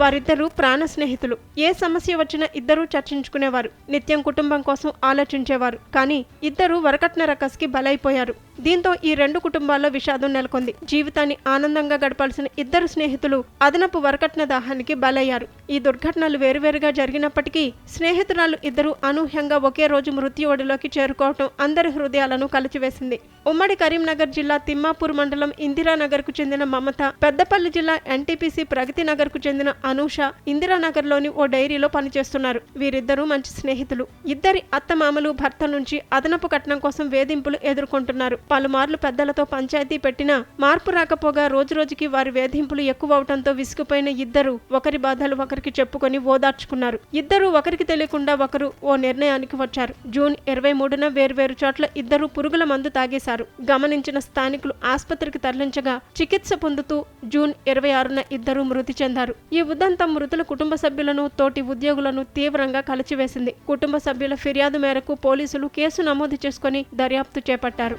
వారిద్దరూ ప్రాణ స్నేహితులు. ఏ సమస్య వచ్చినా ఇద్దరూ చర్చించుకునేవారు. నిత్యం కుటుంబం కోసం ఆలోచించేవారు. కానీ ఇద్దరూ వరకట్న రకస్కి బలైపోయారు. దీంతో ఈ రెండు కుటుంబాల్లో విషాదం నెలకొంది. జీవితాన్ని ఆనందంగా గడపాల్సిన ఇద్దరు స్నేహితులు అదనపు వరకట్న దాహానికి బలయ్యారు. ఈ దుర్ఘటనలు వేరువేరుగా జరిగినప్పటికీ స్నేహితురాలు ఇద్దరు అనూహ్యంగా ఒకే రోజు మృత్యు ఒడిలోకి చేరుకోవటం అందరి హృదయాలను కలిచివేసింది. ఉమ్మడి కరీంనగర్ జిల్లా తిమ్మాపూర్ మండలం ఇందిరానగర్కు చెందిన మమత పెద్దపల్లి జిల్లా ఎన్టీపీసీ ప్రగతి నగర్కు చెందిన అనూష ఇందిరానగర్లోని ఓ డైరీలో పనిచేస్తున్నారు. వీరిద్దరూ మంచి స్నేహితులు. ఇద్దరి అత్తమామలు భర్త నుంచి అదనపు కట్నం కోసం వేధింపులు ఎదుర్కొంటున్నారు. పలుమార్లు పెద్దలతో పంచాయతీ పెట్టినా మార్పు రాకపోగా రోజురోజుకి వారి వేధింపులు ఎక్కువవటంతో విసిగిపోయిన ఇద్దరు ఒకరి బాధలు ఒకరికి చెప్పుకొని ఓదార్చుకున్నారు. ఇద్దరు ఒకరికి తెలియకుండా ఒకరు ఓ నిర్ణయానికి వచ్చారు. జూన్ ఇరవై మూడున వేర్వేరు చోట్ల ఇద్దరు పురుగుల మందు తాగేశారు. గమనించిన స్థానికులు ఆసుపత్రికి తరలించగా చికిత్స పొందుతూ జూన్ ఇరవై ఆరున ఇద్దరు మృతి చెందారు. ఈ ఉదంతం మృతుల కుటుంబ సభ్యులను తోటి ఉద్యోగులను తీవ్రంగా కలిచివేసింది. కుటుంబ సభ్యుల ఫిర్యాదు మేరకు పోలీసులు కేసు నమోదు చేసుకుని దర్యాప్తు చేపట్టారు.